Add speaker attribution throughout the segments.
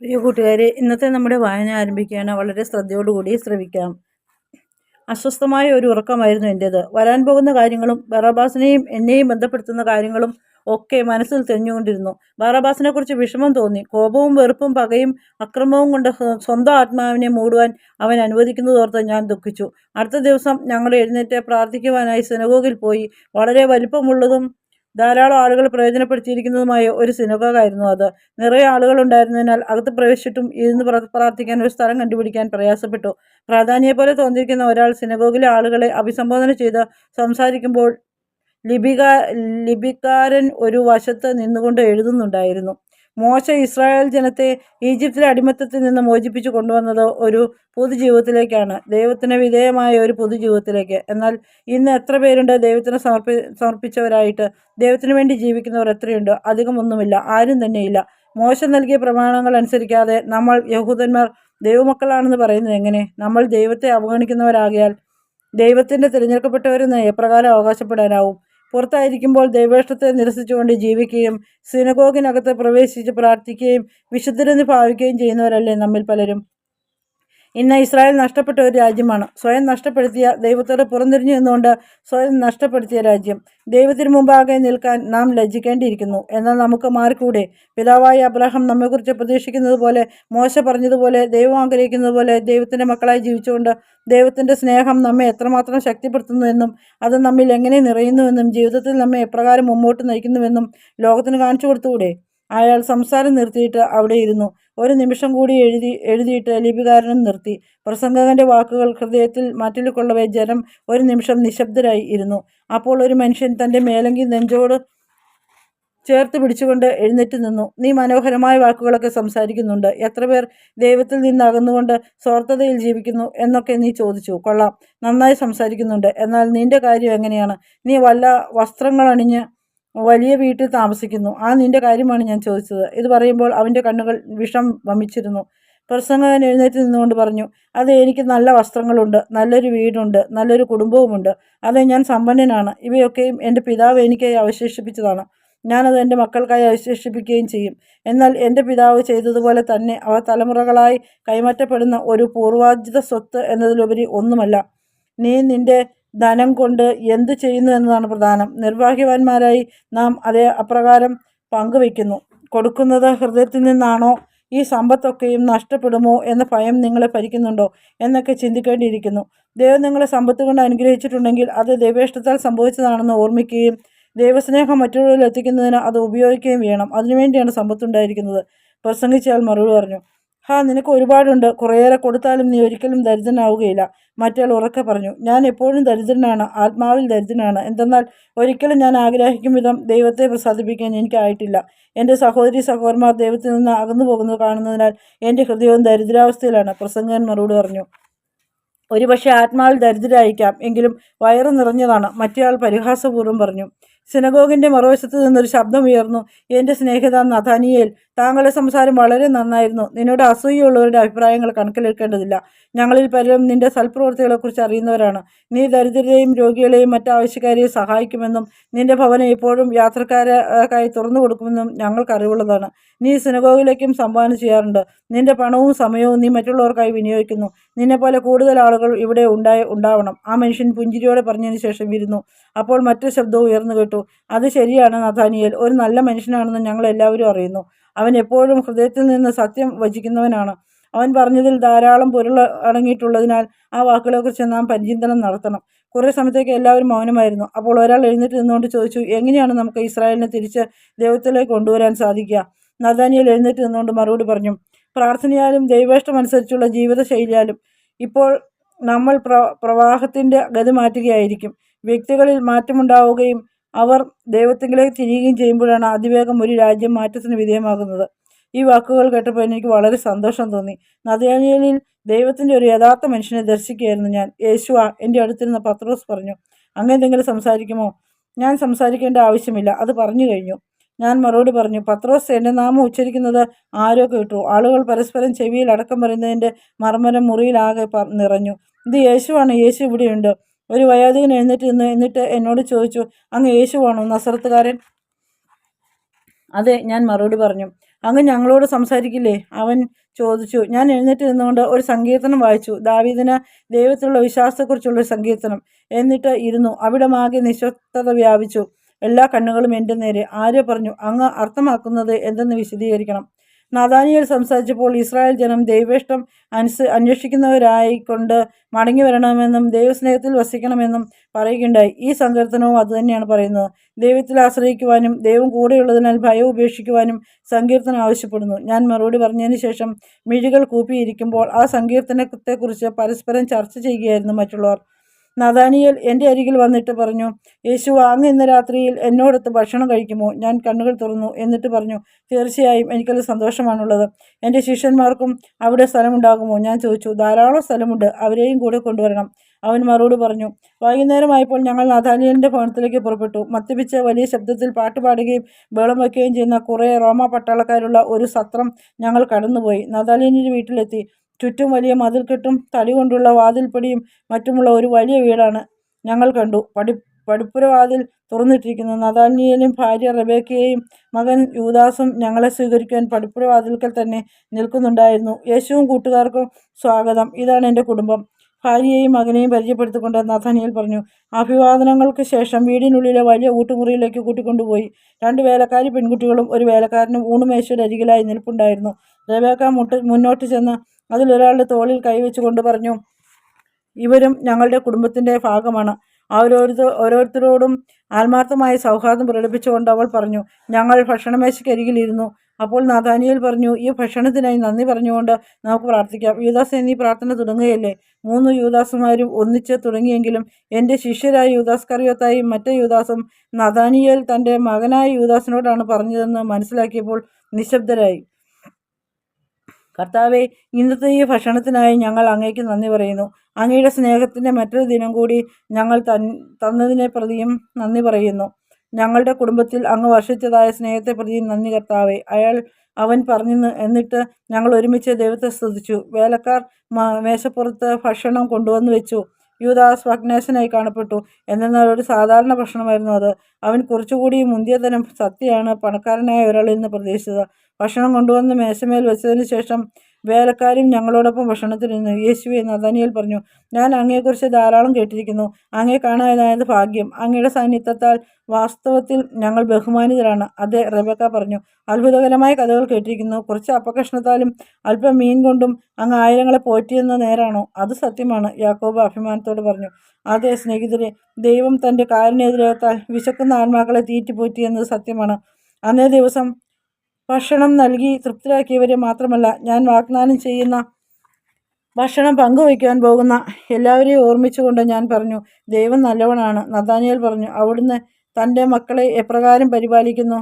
Speaker 1: പ്രിയ കൂട്ടുകാരെ ഇന്നത്തെ നമ്മുടെ വായന ആരംഭിക്കാൻ വളരെ ശ്രദ്ധയോടുകൂടി ശ്രമിക്കാം. അസ്വസ്ഥമായ ഒരു ഉറക്കമായിരുന്നു എന്റേത് വരാൻ പോകുന്ന കാര്യങ്ങളും ബറാബാസിനെയും എന്നെയും ബന്ധപ്പെടുത്തുന്ന കാര്യങ്ങളും ഒക്കെ മനസ്സിൽ തെഞ്ഞുകൊണ്ടിരുന്നു ബാറാബാസിനെക്കുറിച്ച് വിഷമം തോന്നി. കോപവും വെറുപ്പും പകയും അക്രമവും കൊണ്ട് സ്വന്തം ആത്മാവിനെ മൂടുവാൻ അവൻ അനുവദിക്കുന്നതോർത്ത് ഞാൻ ദുഃഖിച്ചു. അടുത്ത ദിവസം ഞങ്ങൾ എഴുന്നേറ്റ് പ്രാർത്ഥിക്കുവാനായി സിനഗോഗിൽ പോയി. വളരെ വലിപ്പമുള്ളതും ധാരാളം ആളുകൾ പ്രയോജനപ്പെടുത്തിയിരിക്കുന്നതുമായ ഒരു സിനഗോഗായിരുന്നു അത്. നിറയെ ആളുകൾ ഉണ്ടായിരുന്നതിനാൽ അകത്ത് പ്രവേശിച്ചിട്ടും ഇരുന്ന് പ്രാർത്ഥിക്കാൻ ഒരു സ്ഥലം കണ്ടുപിടിക്കാൻ പ്രയാസപ്പെട്ടു. പ്രാധാന്യെ പോലെ തോന്നിയിരിക്കുന്ന ഒരാൾ സിനഗോഗിലെ ആളുകളെ അഭിസംബോധന ചെയ്ത് സംസാരിക്കുമ്പോൾ ലിപിക ലിപിക്കാരൻ ഒരു വശത്ത് നിന്നുകൊണ്ട് എഴുതുന്നുണ്ടായിരുന്നു. മോശ ഇസ്രായേൽ ജനത്തെ ഈജിപ്തിലെ അടിമത്തത്തിൽ നിന്ന് മോചിപ്പിച്ചു കൊണ്ടുവന്നത് ഒരു പൊതുജീവിതത്തിലേക്കാണ്. ദൈവത്തിന് വിധേയമായ ഒരു പൊതുജീവിതത്തിലേക്ക്. എന്നാൽ ഇന്ന് എത്ര പേരുണ്ട് ദൈവത്തിന് സമർപ്പി സമർപ്പിച്ചവരായിട്ട്? ദൈവത്തിന് വേണ്ടി ജീവിക്കുന്നവർ എത്രയുണ്ട്? അധികമൊന്നുമില്ല ആരും തന്നെയില്ല. മോശം നൽകിയ പ്രമാണങ്ങൾ അനുസരിക്കാതെ നമ്മൾ യഹൂദന്മാർ ദൈവമക്കളാണെന്ന് പറയുന്നത് എങ്ങനെ? നമ്മൾ ദൈവത്തെ അവഗണിക്കുന്നവരാകിയാൽ ദൈവത്തിന്റെ തിരഞ്ഞെടുക്കപ്പെട്ടവരെന്ന് എപ്രകാരം അവകാശപ്പെടാനാവും? പുറത്തായിരിക്കുമ്പോൾ ദൈവേഷ്ടത്തെ നിരസിച്ചുകൊണ്ട് ജീവിക്കുകയും സിനഗോഗിനകത്ത് പ്രവേശിച്ച് പ്രാർത്ഥിക്കുകയും വിശുദ്ധരെന്ന് ഭാവിക്കുകയും ചെയ്യുന്നവരല്ലേ നമ്മിൽ പലരും. ഇന്ന് ഇസ്രായേൽ നഷ്ടപ്പെട്ട ഒരു രാജ്യമാണ്. സ്വയം നഷ്ടപ്പെടുത്തിയ ദൈവത്തോട് പുറംതിരിഞ്ഞു നിന്നുകൊണ്ട് സ്വയം നഷ്ടപ്പെടുത്തിയ രാജ്യം. ദൈവത്തിന് മുമ്പാകെ നിൽക്കാൻ നാം ലജ്ജിക്കേണ്ടിയിരിക്കുന്നു. എന്നാൽ നമുക്ക് മാറിക്കൂടെ? പിതാവായ അബ്രഹാം നമ്മെക്കുറിച്ച് പ്രതീക്ഷിക്കുന്നത് പോലെ മോശ പറഞ്ഞതുപോലെ ദൈവം ആഗ്രഹിക്കുന്നത് പോലെ ദൈവത്തിന്റെ മക്കളായി ജീവിച്ചുകൊണ്ട് ദൈവത്തിന്റെ സ്നേഹം നമ്മെ എത്രമാത്രം ശക്തിപ്പെടുത്തുന്നുവെന്നും അത് നമ്മിൽ എങ്ങനെ നിറയുന്നുവെന്നും ജീവിതത്തിൽ നമ്മെ എപ്രകാരം മുമ്പോട്ട് നയിക്കുന്നുവെന്നും ലോകത്തിന് കാണിച്ചു കൊടുത്തുകൂടെ? അയാൾ സംസാരം നിർത്തിയിട്ട് അവിടെ ഇരുന്നു. ഒരു നിമിഷം കൂടി എഴുതി എഴുതിയിട്ട് ലിപികാരനും നിർത്തി. പ്രസംഗകന്റെ വാക്കുകൾ ഹൃദയത്തിൽ മറ്റിൽ കൊള്ളവേ ജനം ഒരു നിമിഷം നിശബ്ദരായി ഇരുന്നു. അപ്പോൾ ഒരു മനുഷ്യൻ തന്റെ മേലങ്കി നെഞ്ചോട് ചേർത്ത് പിടിച്ചുകൊണ്ട് എഴുന്നേറ്റ് നിന്നു. നീ മനോഹരമായ വാക്കുകളൊക്കെ സംസാരിക്കുന്നുണ്ട്. എത്ര പേർ ദൈവത്തിൽ നിന്ന് അകന്നുകൊണ്ട് സ്വാർത്ഥതയിൽ ജീവിക്കുന്നു എന്നൊക്കെ നീ ചോദിച്ചു. കൊള്ളാം. നന്നായി സംസാരിക്കുന്നുണ്ട്. എന്നാൽ നിന്റെ കാര്യം എങ്ങനെയാണ്? നീ വല്ല വസ്ത്രങ്ങൾ അണിഞ്ഞ് വലിയ വീട്ടിൽ താമസിക്കുന്നു. ആ നിന്റെ കാര്യമാണ് ഞാൻ ചോദിച്ചത്. ഇത് പറയുമ്പോൾ അവന്റെ കണ്ണുകൾ വിഷം വമിച്ചിരുന്നു. പ്രസംഗകൻ എഴുന്നേറ്റ് നിന്നുകൊണ്ട് പറഞ്ഞു അതെ എനിക്ക് നല്ല വസ്ത്രങ്ങളുണ്ട് നല്ലൊരു വീടുണ്ട് നല്ലൊരു കുടുംബവുമുണ്ട്. അതെ ഞാൻ സമ്പന്നനാണ്. ഇവയൊക്കെയും എന്റെ പിതാവ് എനിക്കായി അവശേഷിപ്പിച്ചതാണ്. ഞാനത് എന്റെ മക്കൾക്കായി അവശേഷിപ്പിക്കുകയും ചെയ്യും. എന്നാൽ എന്റെ പിതാവ് ചെയ്തതുപോലെ തന്നെ അവ തലമുറകളായി കൈമാറ്റപ്പെടുന്ന ഒരു പൂർവാർജിത സ്വത്ത് എന്നതിലുപരി ഒന്നുമല്ല. നീ നിന്റെ ധനം കൊണ്ട് എന്ത് ചെയ്യുന്നു എന്നതാണ് പ്രധാനം. നിർവാഹ്യവാന്മാരായി നാം അതേ അപ്രകാരം പങ്കുവയ്ക്കുന്നു. കൊടുക്കുന്നത് ഹൃദയത്തിൽ നിന്നാണോ? ഈ സമ്പത്തൊക്കെയും നഷ്ടപ്പെടുമോ എന്ന ഭയം നിങ്ങളെ ഭരിക്കുന്നുണ്ടോ എന്നൊക്കെ ചിന്തിക്കേണ്ടിയിരിക്കുന്നു. ദൈവം നിങ്ങളെ സമ്പത്ത് കൊണ്ട് അനുഗ്രഹിച്ചിട്ടുണ്ടെങ്കിൽ അത് ദൈവേഷ്ടത്താൽ സംഭവിച്ചതാണെന്ന് ഓർമ്മിക്കുകയും ദൈവസ്നേഹം മറ്റുള്ളവരിൽ എത്തിക്കുന്നതിന് അത് ഉപയോഗിക്കുകയും വേണം. അതിനുവേണ്ടിയാണ് സമ്പത്തുണ്ടായിരിക്കുന്നത് പ്രസംഗിച്ചയാൾ മറുപടി പറഞ്ഞു ഹാ നിനക്ക് ഒരുപാടുണ്ട്. കുറേയേറെ കൊടുത്താലും നീ ഒരിക്കലും ദരിദ്രനാവുകയില്ല. മറ്റയാൾ ഉറക്കെ പറഞ്ഞു ഞാൻ എപ്പോഴും ദരിദ്രനാണ്. ആത്മാവിൽ ദരിദ്രനാണ്. എന്തെന്നാൽ ഒരിക്കലും ഞാൻ ആഗ്രഹിക്കും വിധം ദൈവത്തെ പ്രസാദിപ്പിക്കാൻ എനിക്കായിട്ടില്ല എന്റെ സഹോദരി സഹോദരന്മാർ ദൈവത്തിൽ നിന്ന് അകന്നു പോകുന്നത് കാണുന്നതിനാൽ എന്റെ ഹൃദയവും ദരിദ്രാവസ്ഥയിലാണ് പ്രസംഗകൻ മറുപടി പറഞ്ഞു. ഒരുപക്ഷെ ആത്മാവിൽ ദരിദ്രരായിരിക്കാം. എങ്കിലും വയറ് നിറഞ്ഞതാണ്. മറ്റേയാൾ പരിഹാസപൂർവം പറഞ്ഞു. സിനഗോഗിന്റെ മറുവശത്ത് നിന്നൊരു ശബ്ദം ഉയർന്നു. എന്റെ സ്നേഹിത നഥാനിയേൽ താങ്കളുടെ സംസാരം വളരെ നന്നായിരുന്നു. നിന്നോട് അസൂയുള്ളവരുടെ അഭിപ്രായങ്ങൾ കണക്കിലെടുക്കേണ്ടതില്ല. ഞങ്ങളിൽ പലരും നിന്റെ സൽപ്രവൃത്തികളെക്കുറിച്ച് അറിയുന്നവരാണ്. നീ ദരിദ്രരെയും രോഗികളെയും മറ്റു ആവശ്യക്കാരെയും സഹായിക്കുമെന്നും നിന്റെ ഭവനം എപ്പോഴും യാത്രക്കാരക്കായി തുറന്നു കൊടുക്കുമെന്നും ഞങ്ങൾക്ക് അറിവുള്ളതാണ്. നീ സിനഗോഗിലേക്കും സംഭാവന ചെയ്യാറുണ്ട്. നിന്റെ പണവും സമയവും നീ മറ്റുള്ളവർക്കായി വിനിയോഗിക്കുന്നു. നിന്നെപ്പോലെ കൂടുതൽ ആളുകൾ ഇവിടെ ഉണ്ടായി ഉണ്ടാവണം. ആ മനുഷ്യൻ പുഞ്ചിരിയോടെ പറഞ്ഞതിന് ശേഷം ഇരുന്നു. അപ്പോൾ മറ്റൊരു ശബ്ദവും ഉയർന്നു കേട്ടു. അത് ശരിയാണ് നഥാനിയൽ. ഒരു നല്ല മനുഷ്യനാണെന്ന് ഞങ്ങൾ എല്ലാവരും അറിയുന്നു. അവൻ എപ്പോഴും ഹൃദയത്തിൽ നിന്ന് സത്യം വചിക്കുന്നവനാണ്. അവൻ പറഞ്ഞതിൽ ധാരാളം പൊരുൾ അടങ്ങിയിട്ടുള്ളതിനാൽ ആ വാക്കുകളെക്കുറിച്ച് നാം പരിചിന്തനം നടത്തണം. കുറേ സമയത്തേക്ക് എല്ലാവരും മൗനമായിരുന്നു. അപ്പോൾ ഒരാൾ എഴുന്നേറ്റ് നിന്നുകൊണ്ട് ചോദിച്ചു എങ്ങനെയാണ് നമുക്ക് ഇസ്രായേലിനെ തിരിച്ച് ദൈവത്തിലേക്ക് കൊണ്ടുവരാൻ സാധിക്കുക? നദാനിയൽ എഴുന്നേറ്റ് നിന്നുകൊണ്ട് മറുപടി പറഞ്ഞു പ്രാർത്ഥനയാലും ദൈവേഷ്ടമനുസരിച്ചുള്ള ജീവിതശൈലിയാലും ഇപ്പോൾ നമ്മൾ പ്ര പ്രവാഹത്തിന്റെ ഗതി മാറ്റുകയായിരിക്കും. വ്യക്തികളിൽ മാറ്റമുണ്ടാവുകയും അവർ ദൈവത്തിങ്കിലേക്ക് തിരിയുകയും ചെയ്യുമ്പോഴാണ് അതിവേഗം ഒരു രാജ്യം മാറ്റത്തിന് വിധേയമാകുന്നത്. ഈ വാക്കുകൾ കേട്ടപ്പോൾ എനിക്ക് വളരെ സന്തോഷം തോന്നി. നദിയാനിയലിൽ ദൈവത്തിന്റെ ഒരു യഥാർത്ഥ മനുഷ്യനെ ദർശിക്കുകയായിരുന്നു ഞാൻ. യേശുവ എന്റെ അടുത്തിരുന്ന പത്രോസ് പറഞ്ഞു അങ്ങനെ എന്തെങ്കിലും സംസാരിക്കുമോ? ഞാൻ സംസാരിക്കേണ്ട ആവശ്യമില്ല. അത് പറഞ്ഞു കഴിഞ്ഞു. ഞാൻ മറുപടി പറഞ്ഞു പത്രോസ് എന്റെ നാമം ഉച്ചരിക്കുന്നത് ആരോ കേട്ടു. ആളുകൾ പരസ്പരം ചെവിയിൽ അടക്കം പറയുന്നതിന്റെ മർമ്മരം മുറിയിലാകെ നിറഞ്ഞു. ഇത് യേശുവാണ്. യേശു ഇവിടെയുണ്ട്. ഒരു വയോധികൻ എഴുന്നേറ്റ് നിന്ന് എന്നിട്ട് എന്നോട് ചോദിച്ചു അങ്ങ് യേശുവാണോ നസറത്തുകാരൻ? അതെ ഞാൻ മറുപടി പറഞ്ഞു. അങ്ങ് ഞങ്ങളോട് സംസാരിക്കില്ലേ? അവൻ ചോദിച്ചു. ഞാൻ എഴുന്നേറ്റ് നിന്നുകൊണ്ട് ഒരു സങ്കീർത്തനം വായിച്ചു. ദാവീദിന് ദൈവത്തിലുള്ള വിശ്വാസത്തെക്കുറിച്ചുള്ള ഒരു സങ്കീർത്തനം. എന്നിട്ട് ഇരുന്നു. അവിടെ മാകെ നിശബ്ദത വ്യാപിച്ചു. എല്ലാ കണ്ണുകളും എന്റെ നേരെ. ആര്യ പറഞ്ഞു അങ്ങ് അർത്ഥമാക്കുന്നത് എന്തെന്ന് വിശദീകരിക്കണം? നാദാനിയൽ സംസാരിച്ചപ്പോൾ ഇസ്രായേൽ ജനം ദൈവേഷ്ടം അനുസ അന്വേഷിക്കുന്നവരായിക്കൊണ്ട് മടങ്ങി വരണമെന്നും ദൈവസ്നേഹത്തിൽ വസിക്കണമെന്നും പറയുകയുണ്ടായി. ഈ സങ്കീർത്തനവും അതുതന്നെയാണ് പറയുന്നത്. ദൈവത്തിൽ ആശ്രയിക്കുവാനും ദൈവം കൂടെയുള്ളതിനാൽ ഭയം ഉപേക്ഷിക്കുവാനും സങ്കീർത്തനം ആവശ്യപ്പെടുന്നു. ഞാൻ മറുപടി പറഞ്ഞതിന് ശേഷം മിഴികൾ കൂപ്പിയിരിക്കുമ്പോൾ ആ സങ്കീർത്തനത്തെക്കുറിച്ച് പരസ്പരം ചർച്ച ചെയ്യുകയായിരുന്നു മറ്റുള്ളവർ. നദാനിയൽ എന്റെ അരികിൽ വന്നിട്ട് പറഞ്ഞു യേശു അങ്ങ് ഇന്ന് രാത്രിയിൽ എന്നോടൊത്ത് ഭക്ഷണം കഴിക്കുമോ? ഞാൻ കണ്ണുകൾ തുറന്നു എന്നിട്ട് പറഞ്ഞു തീർച്ചയായും എനിക്കത് സന്തോഷമാണുള്ളത്. എന്റെ ശിഷ്യന്മാർക്കും അവിടെ സ്ഥലമുണ്ടാകുമോ? ഞാൻ ചോദിച്ചു ധാരാളം സ്ഥലമുണ്ട് അവരെയും കൂടെ കൊണ്ടുവരണം. അവൻ മറുപടി പറഞ്ഞു വൈകുന്നേരമായപ്പോൾ ഞങ്ങൾ നദാനിയലിന്റെ ഭവനത്തിലേക്ക് പുറപ്പെട്ടു. മദ്യപിച്ച് വലിയ ശബ്ദത്തിൽ പാട്ടുപാടുകയും ബേളം വയ്ക്കുകയും ചെയ്യുന്ന കുറേ റോമ പട്ടാളക്കാരുള്ള ഒരു സത്രം ഞങ്ങൾ കടന്നുപോയി. നദാലിയനിന്റെ വീട്ടിലെത്തി. ചുറ്റും വലിയ മതിൽക്കെട്ടും തടി കൊണ്ടുള്ള വാതിൽപ്പടിയും മറ്റുമുള്ള ഒരു വലിയ വീടാണ് ഞങ്ങൾ കണ്ടു. പടി പടിപ്പുരവാതിൽ തുറന്നിട്ടിരിക്കുന്നു. നദാനിയലും ഭാര്യ റബേക്കയെയും മകൻ യൂദാസും ഞങ്ങളെ സ്വീകരിക്കാൻ പടിപ്പുരവാതിൽക്കൽ തന്നെ നിൽക്കുന്നുണ്ടായിരുന്നു. യേശുവും കൂട്ടുകാർക്കും സ്വാഗതം. ഇതാണ് എന്റെ കുടുംബം. ഭാര്യയെയും മകനെയും പരിചയപ്പെടുത്തിക്കൊണ്ട് നഥാനിയൽ പറഞ്ഞു അഭിവാദനങ്ങൾക്ക് ശേഷം വീടിനുള്ളിലെ വലിയ ഊട്ടുമുറിയിലേക്ക് കൂട്ടിക്കൊണ്ടുപോയി. രണ്ട് വേലക്കാരി പെൺകുട്ടികളും ഒരു വേലക്കാരനും ഊണുമേശയുടെ അരികിലായി നിൽപ്പുണ്ടായിരുന്നു. റബേക്ക മുട്ട് മുന്നോട്ട് ചെന്ന് അതിലൊരാളുടെ തോളിൽ കൈവച്ചുകൊണ്ട് പറഞ്ഞു ഇവരും ഞങ്ങളുടെ കുടുംബത്തിന്റെ ഭാഗമാണ്. അവരോരുത്തർ ഓരോരുത്തരോടും ആത്മാർത്ഥമായ സൗഹാർദ്ദം പ്രകടിപ്പിച്ചുകൊണ്ട് അവൾ പറഞ്ഞു ഞങ്ങൾ ഭക്ഷണമേശയ്ക്കരികിലിരുന്നു അപ്പോൾ നാഥാനിയൽ പറഞ്ഞു ഈ ഭക്ഷണത്തിനായി നന്ദി പറഞ്ഞുകൊണ്ട് നമുക്ക് പ്രാർത്ഥിക്കാം. യൂദാസ് എന്നീ പ്രാർത്ഥന തുടങ്ങുകയല്ലേ? മൂന്ന് യൂദാസുമാരും ഒന്നിച്ച് തുടങ്ങിയെങ്കിലും എന്റെ ശിഷ്യരായ യൂദാസ് കറിയത്തായും മറ്റേ യൂദാസും നഥാനിയൽ തന്റെ മകനായ യൂദാസിനോടാണ് പറഞ്ഞതെന്ന് മനസ്സിലാക്കിയപ്പോൾ നിശബ്ദരായി. കർത്താവെ ഇന്നത്തെ ഈ ഭക്ഷണത്തിനായി ഞങ്ങൾ അങ്ങേക്ക് നന്ദി പറയുന്നു. അങ്ങയുടെ സ്നേഹത്തിന്റെ മറ്റൊരു ദിനം കൂടി ഞങ്ങൾ തൻ തന്നതിനെ പ്രതിയും നന്ദി പറയുന്നു. ഞങ്ങളുടെ കുടുംബത്തിൽ അങ്ങ് വർഷിച്ചതായ സ്നേഹത്തെ പ്രതിയും നന്ദി കർത്താവെ. അയാൾ അവൻ പറഞ്ഞു എന്നിട്ട് ഞങ്ങൾ ഒരുമിച്ച് ദൈവത്തെ സ്തുതിച്ചു. വേലക്കാർ മേശപ്പുറത്ത് ഭക്ഷണം കൊണ്ടുവന്നു വെച്ചു. യൂദാസ് വഗ്നേശനായി കാണപ്പെട്ടു. എന്നാൽ ഒരു സാധാരണ ഭക്ഷണമായിരുന്നു അത്. അവൻ കുറച്ചുകൂടി മുന്തിയ തരം സത്യയാണ് പണക്കാരനായ ഒരാളിൽ നിന്ന് പ്രതീക്ഷിച്ചത്. ഭക്ഷണം കൊണ്ടുവന്ന് മേശമേൽ വെച്ചതിന് ശേഷം വേലക്കാരും ഞങ്ങളോടൊപ്പം ഭക്ഷണത്തിനിരുന്നു. യേശുവെ നദാനിയൽ പറഞ്ഞു ഞാൻ അങ്ങയെക്കുറിച്ച് ധാരാളം കേട്ടിരിക്കുന്നു. അങ്ങേ കാണാനായത് ഭാഗ്യം. അങ്ങയുടെ സാന്നിധ്യത്താൽ വാസ്തവത്തിൽ ഞങ്ങൾ ബഹുമാനിതരാണ്. അതെ റബക്ക പറഞ്ഞു. അത്ഭുതകരമായ കഥകൾ കേട്ടിരിക്കുന്നു. കുറച്ച് അപ്പകഷ്ണത്താലും അല്പം മീൻ കൊണ്ടും അങ്ങ് ആയിരങ്ങളെ പോറ്റിയെന്ന നേരാണോ? അത് സത്യമാണ്. യാക്കോബ് അഭിമാനത്തോട് പറഞ്ഞു. അതെ സ്നേഹിതരെ ദൈവം തന്റെ കാരനെതിരേത്താൽ വിശക്കുന്ന ആത്മാക്കളെ തീറ്റിപ്പോറ്റിയെന്നത് സത്യമാണ്. അന്നേ ദിവസം ഭക്ഷണം നൽകി തൃപ്തരാക്കിയവരെ മാത്രമല്ല ഞാൻ വാഗ്ദാനം ചെയ്യുന്ന ഭക്ഷണം പങ്കുവയ്ക്കാൻ പോകുന്ന എല്ലാവരെയും ഓർമ്മിച്ചുകൊണ്ട് ഞാൻ പറഞ്ഞു ദൈവം നല്ലവനാണ്. നദാനിയൽ പറഞ്ഞു അവിടുന്ന് തന്റെ മക്കളെ എപ്രകാരം പരിപാലിക്കുന്നു?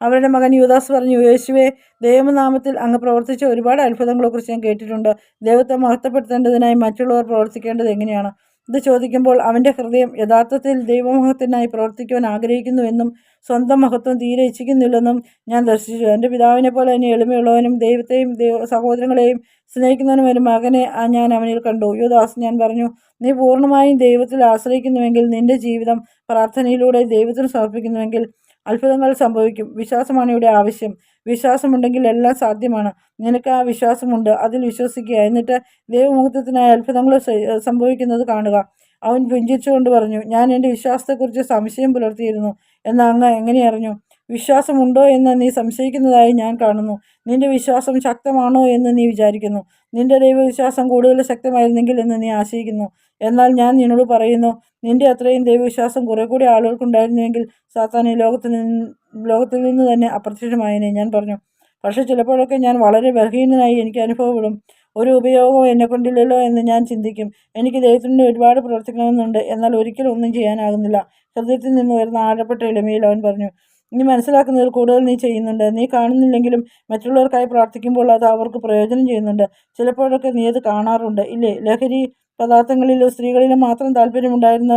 Speaker 1: അവരുടെ മകൻ യുദാസ് പറഞ്ഞു യേശുവെ ദൈവനാമത്തിൽ അങ്ങ് പ്രവർത്തിച്ച ഒരുപാട് അത്ഭുതങ്ങളെക്കുറിച്ച് ഞാൻ കേട്ടിട്ടുണ്ട്. ദൈവത്തെ മഹത്വപ്പെടുത്തേണ്ടതിനായി മറ്റുള്ളവർ പ്രവർത്തിക്കേണ്ടത് എങ്ങനെയാണ്? ഇത് ചോദിക്കുമ്പോൾ അവന്റെ ഹൃദയം യഥാർത്ഥത്തിൽ ദൈവമഹത്വത്തിനായി പ്രവർത്തിക്കുവാൻ ആഗ്രഹിക്കുന്നുവെന്നും സ്വന്തം മഹത്വം തീരെ ഇച്ഛിക്കുന്നില്ലെന്നും ഞാൻ ദർശിച്ചു. എന്റെ പിതാവിനെ പോലെ തന്നെ എളിമയുള്ളവനും ദൈവത്തെയും ദൈവ സഹോദരങ്ങളെയും സ്നേഹിക്കുന്നവനും ഒരു മകനെ ഞാൻ അവനിൽ കണ്ടു. യുദാസ് ഞാൻ പറഞ്ഞു നീ പൂർണമായും ദൈവത്തിൽ ആശ്രയിക്കുന്നുവെങ്കിൽ നിന്റെ ജീവിതം പ്രാർത്ഥനയിലൂടെ ദൈവത്തിന് സമർപ്പിക്കുന്നുവെങ്കിൽ അത്ഭുതങ്ങൾ സംഭവിക്കും. വിശ്വാസമാണ് ഇവിടെ ആവശ്യം. വിശ്വാസമുണ്ടെങ്കിൽ എല്ലാം സാധ്യമാണ്. നിനക്ക് ആ വിശ്വാസമുണ്ട്. അതിൽ വിശ്വസിക്കുക. എന്നിട്ട് ദൈവമുഹൂർത്തത്തിനായി അത്ഭുതങ്ങൾ സംഭവിക്കുന്നത് കാണുക. അവൻ പുഞ്ചിച്ചുകൊണ്ട് പറഞ്ഞു ഞാൻ എന്റെ വിശ്വാസത്തെക്കുറിച്ച് സംശയം പുലർത്തിയിരുന്നു. എന്ന് അങ്ങ് എങ്ങനെ അറിഞ്ഞു? വിശ്വാസമുണ്ടോ എന്ന് നീ സംശയിക്കുന്നതായി ഞാൻ കാണുന്നു. നിന്റെ വിശ്വാസം ശക്തമാണോ എന്ന് നീ വിചാരിക്കുന്നു. നിന്റെ ദൈവവിശ്വാസം കൂടുതൽ ശക്തമായിരുന്നെങ്കിൽ എന്ന് നീ ആശയിക്കുന്നു. എന്നാൽ ഞാൻ നിന്നോട് പറയുന്നു നിന്റെ അത്രയും ദൈവവിശ്വാസം കുറെ കൂടി ആളുകൾക്കുണ്ടായിരുന്നുവെങ്കിൽ സാത്താൻ ഈ ലോകത്തിൽ നിന്ന് ലോകത്തിൽ നിന്ന് തന്നെ അപ്രത്യക്ഷമായതിനെ ഞാൻ പറഞ്ഞു. പക്ഷേ ചിലപ്പോഴൊക്കെ ഞാൻ വളരെ ബലഹീനനായി എനിക്ക് അനുഭവപ്പെടും. ഒരു ഉപയോഗവും എന്നെ കൊണ്ടില്ലല്ലോ എന്ന് ഞാൻ ചിന്തിക്കും. എനിക്ക് ദൈവത്തിന്റെ ഒരുപാട് പ്രവർത്തിക്കണമെന്നുണ്ട്. എന്നാൽ ഒരിക്കലും ഒന്നും ചെയ്യാനാകുന്നില്ല. ഹൃദയത്തിൽ നിന്ന് വരുന്ന ആഴപ്പെട്ട എളിമയിൽ അവൻ പറഞ്ഞു നീ മനസ്സിലാക്കുന്നതിൽ കൂടുതൽ നീ ചെയ്യുന്നുണ്ട്. നീ കാണുന്നില്ലെങ്കിലും മറ്റുള്ളവർക്കായി പ്രാർത്ഥിക്കുമ്പോൾ അത് അവർക്ക് പ്രയോജനം ചെയ്യുന്നുണ്ട്. ചിലപ്പോഴൊക്കെ നീ അത് കാണാറുണ്ട്. ഇല്ലേ ലഹരി പദാർത്ഥങ്ങളിലോ സ്ത്രീകളിലോ മാത്രം താല്പര്യമുണ്ടായിരുന്ന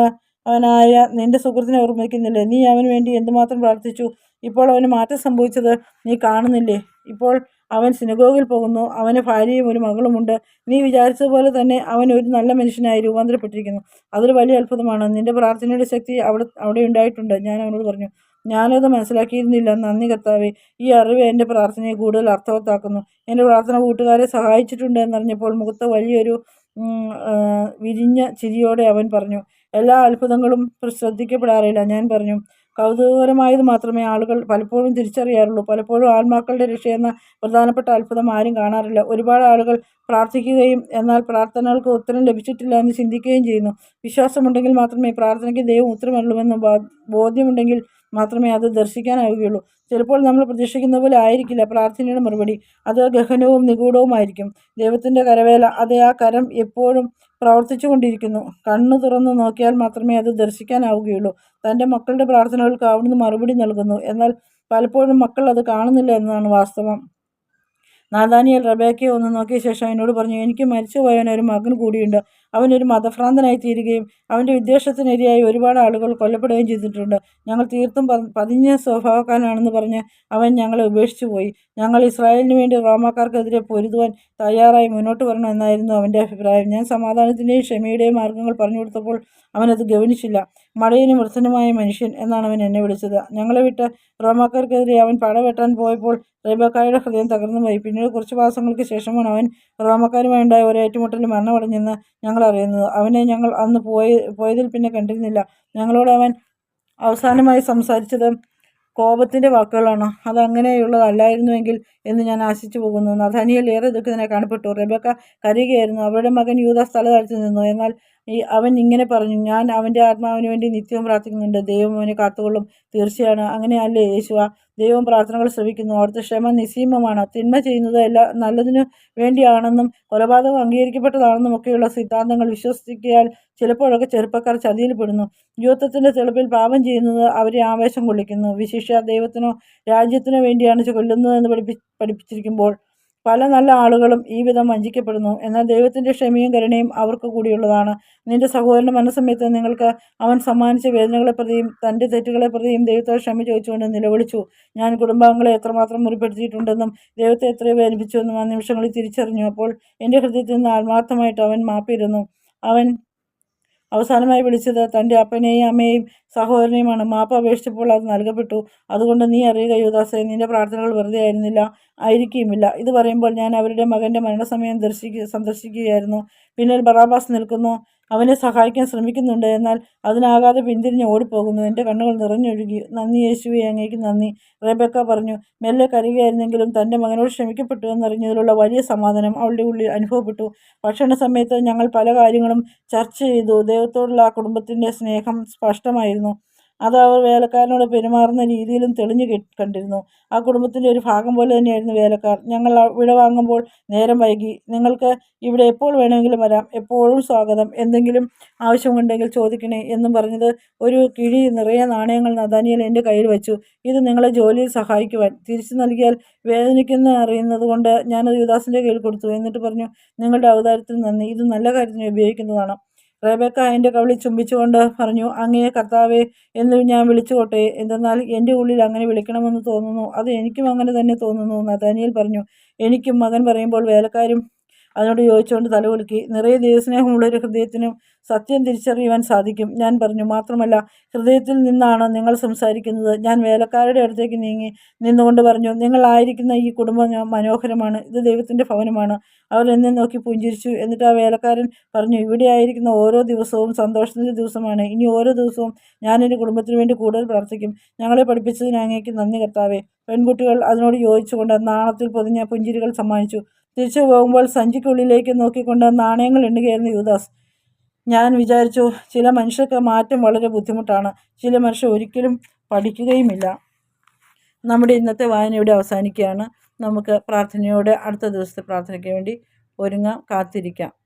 Speaker 1: അവനായ നിന്റെ സുഹൃത്തിനെ ഓർമ്മിക്കുന്നില്ലേ? നീ അവന് വേണ്ടി എന്തുമാത്രം പ്രാർത്ഥിച്ചു? ഇപ്പോൾ അവന് മാറ്റം സംഭവിച്ചത് നീ കാണുന്നില്ലേ? ഇപ്പോൾ അവൻ സിനഗോഗിൽ പോകുന്നു. അവന് ഭാര്യയും ഒരു മകളുമുണ്ട്. നീ വിചാരിച്ചതുപോലെ തന്നെ അവൻ ഒരു നല്ല മനുഷ്യനായി രൂപാന്തരപ്പെട്ടിരിക്കുന്നു. അതൊരു വലിയ അത്ഭുതമാണ്. നിന്റെ പ്രാർത്ഥനയുടെ ശക്തി അവിടെ അവിടെ ഉണ്ടായിട്ടുണ്ട്. ഞാൻ അവനോട് പറഞ്ഞു ഞാനത് മനസ്സിലാക്കിയിരുന്നില്ല. നന്ദി കത്താവേ ഈ അറിവ് എന്റെ പ്രാർത്ഥനയെ കൂടുതൽ അർത്ഥവത്താക്കുന്നു. എന്റെ പ്രാർത്ഥന കൂട്ടുകാരെ സഹായിച്ചിട്ടുണ്ട് എന്നറിഞ്ഞപ്പോൾ മുഖത്ത് വലിയൊരു വിരിഞ്ഞ ചിരിയോടെ അവൻ പറഞ്ഞു എല്ലാ അത്ഭുതങ്ങളും ശ്രദ്ധിക്കപ്പെടാറില്ല ഞാൻ പറഞ്ഞു. കൗതുകകരമായത് മാത്രമേ ആളുകൾ പലപ്പോഴും തിരിച്ചറിയാറുള്ളൂ. പലപ്പോഴും ആത്മാക്കളുടെ രക്ഷ എന്ന പ്രധാനപ്പെട്ട അത്ഭുതം ആരും കാണാറില്ല. ഒരുപാട് ആളുകൾ പ്രാർത്ഥിക്കുകയും എന്നാൽ പ്രാർത്ഥനകൾക്ക് ഉത്തരം ലഭിച്ചിട്ടില്ല എന്ന് ചിന്തിക്കുകയും ചെയ്യുന്നു. വിശ്വാസമുണ്ടെങ്കിൽ മാത്രമേ പ്രാർത്ഥനയ്ക്ക് ദൈവം ഉത്തരമല്ലുമെന്ന് ബോധ്യമുണ്ടെങ്കിൽ മാത്രമേ അത് ദർശിക്കാനാവുകയുള്ളൂ. ചിലപ്പോൾ നമ്മൾ പ്രതീക്ഷിക്കുന്ന പോലെ ആയിരിക്കില്ല പ്രാർത്ഥനയുടെ മറുപടി. അത് ഗഹനവും നിഗൂഢവുമായിരിക്കും. ദൈവത്തിന്റെ കരവേല അത് ആ കരം എപ്പോഴും പ്രവർത്തിച്ചു കൊണ്ടിരിക്കുന്നു. കണ്ണു തുറന്നു നോക്കിയാൽ മാത്രമേ അത് ദർശിക്കാനാവുകയുള്ളൂ. തന്റെ മക്കളുടെ പ്രാർത്ഥനകൾക്ക് അവിടുന്ന് മറുപടി നൽകുന്നു. എന്നാൽ പലപ്പോഴും മക്കൾ അത് കാണുന്നില്ല എന്നതാണ് വാസ്തവം. നാദാനിയൽ റബേക്കയെ ഒന്ന് നോക്കിയ ശേഷം എന്നോട് പറഞ്ഞു എനിക്ക് മരിച്ചുപോയവൻ ഒരു മകൻ കൂടിയുണ്ട്. അവനൊരു മതഭ്രാന്തനായി തീരുകയും അവന്റെ വിദ്വേഷത്തിനിരയായി ഒരുപാട് ആളുകൾ കൊല്ലപ്പെടുകയും ചെയ്തിട്ടുണ്ട്. ഞങ്ങൾ തീർത്തും പതിഞ്ഞ സ്വഭാവക്കാരനാണെന്ന് പറഞ്ഞ് അവൻ ഞങ്ങളെ ഉപേക്ഷിച്ചു പോയി. ഞങ്ങൾ ഇസ്രായേലിന് വേണ്ടി റോമാക്കാർക്കെതിരെ പൊരുതുവാൻ തയ്യാറായി മുന്നോട്ട് വരണം എന്നായിരുന്നു അവന്റെ അഭിപ്രായം. ഞാൻ സമാധാനത്തിന്റെയും ക്ഷമയുടെയും മാർഗങ്ങൾ പറഞ്ഞു കൊടുത്തപ്പോൾ അവനത് ഗവനിച്ചില്ല. മടയനും വൃദ്ധനുമായ മനുഷ്യൻ എന്നാണ് അവൻ എന്നെ വിളിച്ചത്. ഞങ്ങളെ വിട്ട് റോമാക്കാർക്കെതിരെ അവൻ പട വെട്ടാൻ പോയപ്പോൾ റേബക്കായുടെ ഹൃദയം തകർന്നു പോയി. പിന്നീട് കുറച്ച് മാസങ്ങൾക്ക് ശേഷമാണ് അവൻ റോമക്കാരുമായുണ്ടായ ഒരു ഏറ്റുമുട്ടലിൽ മരണമടഞ്ഞെന്ന് ഞങ്ങൾ അറിയുന്നത്. അവനെ ഞങ്ങൾ അന്ന് പോയി പോയതിൽ പിന്നെ കണ്ടിരുന്നില്ല. ഞങ്ങളോട് അവൻ അവസാനമായി സംസാരിച്ചത് കോപത്തിന്റെ വാക്കുകളാണ്. അതങ്ങനെയുള്ളതല്ലായിരുന്നുവെങ്കിൽ എന്ന് ഞാൻ ആശിച്ചു പോകുന്നു. നഥാനിയൽ ഏറെ ദുഃഖിതനെ കാണപ്പെട്ടു. റെബക്ക കരയുകയായിരുന്നു. അവരുടെ മകൻ യൂത സ്ഥല താഴ്ത്തി നിന്നു. എന്നാൽ ഈ അവൻ ഇങ്ങനെ പറഞ്ഞു ഞാൻ അവന്റെ ആത്മാവിന് വേണ്ടി നിത്യവും പ്രാർത്ഥിക്കുന്നുണ്ട്. ദൈവം അവനെ കാത്തുകൊള്ളും. തീർച്ചയാണ്. അങ്ങനെയല്ലേ യേശുവ? ദൈവം പ്രാർത്ഥനകൾ ശ്രമിക്കുന്നു അവിടുത്തെ ക്ഷമ നിസീമമാണ് തിന്മ ചെയ്യുന്നത് എല്ലാ നല്ലതിനു വേണ്ടിയാണെന്നും കൊലപാതകം അംഗീകരിക്കപ്പെട്ടതാണെന്നും ഒക്കെയുള്ള സിദ്ധാന്തങ്ങൾ വിശ്വസിക്കാൻ ചിലപ്പോഴൊക്കെ ചെറുപ്പക്കാർ ചതിയിൽപ്പെടുന്നു യുവത്വത്തിന്റെ തെളിപ്പിൽ പാപം ചെയ്യുന്നത് അവരെ ആവേശം കൊള്ളിക്കുന്നു. വിശിഷ്യ ദൈവത്തിനോ രാജ്യത്തിനോ വേണ്ടിയാണ് കൊല്ലുന്നതെന്ന് പഠിപ്പി പഠിപ്പിച്ചിരിക്കുമ്പോൾ പല നല്ല ആളുകളും ഈ വിധം വഞ്ചിക്കപ്പെടുന്നു. എന്നാൽ ദൈവത്തിന്റെ ക്ഷമയും കരുണയും അവർക്ക് കൂടിയുള്ളതാണ്. നിന്റെ സഹോദരന്റെ മനസ്സമയത്ത് നിങ്ങൾക്ക് അവൻ സമ്മാനിച്ച വേദനകളെ പ്രതിയും തന്റെ തെറ്റുകളെ പ്രതിയും ദൈവത്തോട് ക്ഷമ ചോദിച്ചുകൊണ്ട് നിലവിളിച്ചു. ഞാൻ കുടുംബാംഗങ്ങളെ എത്രമാത്രം മുറിപ്പെടുത്തിയിട്ടുണ്ടെന്നും ദൈവത്തെ എത്രയോ വേദനിപ്പിച്ചുവെന്നും ആ നിമിഷങ്ങളിൽ തിരിച്ചറിഞ്ഞു. അപ്പോൾ എന്റെ ഹൃദയത്തിൽ നിന്ന് ആത്മാർത്ഥമായിട്ട് അവൻ മാപ്പിരുന്നു. അവൻ അവസാനമായി വിളിച്ചത് തന്റെ അപ്പനെയും അമ്മയെയും സഹോദരനെയുമാണ്. മാപ്പ് അപേക്ഷിച്ചപ്പോൾ അത് നൽകപ്പെട്ടു. അതുകൊണ്ട് നീ അറിയുക യുദാസെ നിന്റെ പ്രാർത്ഥനകൾ വെറുതെ ആയിരുന്നില്ല ആയിരിക്കുമില്ല ഇത് പറയുമ്പോൾ ഞാൻ അവരുടെ മകന്റെ മരണസമയം ദർശിക്കുക സന്ദർശിക്കുകയായിരുന്നു. പിന്നിൽ ബറാബാസ് നിൽക്കുന്നു. അവനെ സഹായിക്കാൻ ശ്രമിക്കുന്നുണ്ട്. എന്നാൽ അതിനാകാതെ പിന്തിരിഞ്ഞ് ഓടിപ്പോകുന്നു. എന്റെ കണ്ണുകൾ നിറഞ്ഞൊഴുകി. നന്ദി യേശുവെ അങ്ങേക്ക് നന്ദി. റേബക്ക പറഞ്ഞു മെല്ലെ കരയുകയായിരുന്നെങ്കിലും തന്റെ മകനോട് ക്ഷമിക്കപ്പെട്ടു എന്നറിഞ്ഞതിലുള്ള വലിയ സമാധാനം അവളുടെ ഉള്ളിൽ അനുഭവപ്പെട്ടു. ഭക്ഷണ സമയത്ത് ഞങ്ങൾ പല കാര്യങ്ങളും ചർച്ച ചെയ്തു. ദൈവത്തോടുള്ള ആ കുടുംബത്തിന്റെ സ്നേഹം സ്പഷ്ടമായിരുന്നു. അത് അവർ വേലക്കാരനോട് പെരുമാറുന്ന രീതിയിലും തെളിഞ്ഞു കണ്ടിരുന്നു. ആ കുടുംബത്തിന്റെ ഒരു ഭാഗം പോലെ തന്നെയായിരുന്നു വേലക്കാർ. ഞങ്ങൾ വിട വാങ്ങുമ്പോൾ നേരം വൈകി. നിങ്ങൾക്ക് ഇവിടെ എപ്പോൾ വേണമെങ്കിലും വരാം. എപ്പോഴും സ്വാഗതം. എന്തെങ്കിലും ആവശ്യമുണ്ടെങ്കിൽ ചോദിക്കണേ എന്നും പറഞ്ഞത് ഒരു കിഴി നിറയെ നാണയങ്ങൾ നദാനിയൽ എന്റെ കയ്യിൽ വെച്ചു. ഇത് നിങ്ങളെ ജോലിയിൽ സഹായിക്കുവാൻ. തിരിച്ചു നൽകിയാൽ വേദനിക്കുന്ന അറിയുന്നത് കൊണ്ട് ഞാനത് യുദാസിന്റെ കയ്യിൽ കൊടുത്തു. എന്നിട്ട് പറഞ്ഞു നിങ്ങളുടെ അവതാരത്തിൽ നന്ദി. ഇത് നല്ല കാര്യത്തിന് ഉപയോഗിക്കുന്നതാണ്. റേബക്ക എന്റെ കവിളി ചുംബിച്ചുകൊണ്ട് പറഞ്ഞു അങ്ങയെ കർത്താവേ എന്ന് ഞാൻ വിളിച്ചുകൊട്ടെ. എന്തെന്നാൽ എന്റെ ഉള്ളിൽ അങ്ങനെ വിളിക്കണമെന്ന് തോന്നുന്നു. അത് എനിക്കും അങ്ങനെ തന്നെ തോന്നുന്നു. നതാനിയൽ പറഞ്ഞു. എനിക്കും മകൻ പറയുമ്പോൾ വേലക്കാരും അതിനോട് ചോദിച്ചുകൊണ്ട് തലകുലുക്കി. നിറയെ ദൈവസ്നേഹമുള്ളൊരു ഹൃദയത്തിനും സത്യം തിരിച്ചറിയുവാൻ സാധിക്കും. ഞാൻ പറഞ്ഞു മാത്രമല്ല ഹൃദയത്തിൽ നിന്നാണ് നിങ്ങൾ സംസാരിക്കുന്നത്. ഞാൻ വേലക്കാരുടെ അടുത്തേക്ക് നീങ്ങി നിന്നുകൊണ്ട് പറഞ്ഞു നിങ്ങളായിരിക്കുന്ന ഈ കുടുംബം മനോഹരമാണ്. ഇത് ദൈവത്തിന്റെ ഭവനമാണ്. അവർ എന്നെ നോക്കി പുഞ്ചിരിച്ചു. എന്നിട്ട് ആ വേലക്കാരൻ പറഞ്ഞു ഇവിടെ ആയിരിക്കുന്ന ഓരോ ദിവസവും സന്തോഷത്തിന്റെ ദിവസമാണ്. ഇനി ഓരോ ദിവസവും ഞാൻ എന്റെ കുടുംബത്തിന് വേണ്ടി കൂടുതൽ പ്രാർത്ഥിക്കും. ഞങ്ങളെ പഠിപ്പിച്ചതിന് അങ്ങേക്ക് നന്ദി കർത്താവേ പെൺകുട്ടികൾ അതിനോട് യോജിച്ചുകൊണ്ട് നാണത്തിൽ പൊതിഞ്ഞ പുഞ്ചിരികൾ സമ്മാനിച്ചു. തിരിച്ചു പോകുമ്പോൾ സഞ്ചിക്കുള്ളിലേക്ക് നോക്കിക്കൊണ്ട് നാണയങ്ങൾ എണ്ണുകയായിരുന്നു യുവദാസ്. ഞാൻ വിചാരിച്ചു ചില മനുഷ്യർക്ക് മാറ്റം വളരെ ബുദ്ധിമുട്ടാണ്. ചില മനുഷ്യർ ഒരിക്കലും പഠിക്കുകയുമില്ല. നമ്മുടെ ഇന്നത്തെ വായന ഇവിടെ അവസാനിക്കുകയാണ്. നമുക്ക് പ്രാർത്ഥനയോടെ അടുത്ത ദിവസത്തെ പ്രാർത്ഥനയ്ക്ക് വേണ്ടി ഒരുങ്ങാം കാത്തിരിക്കാം.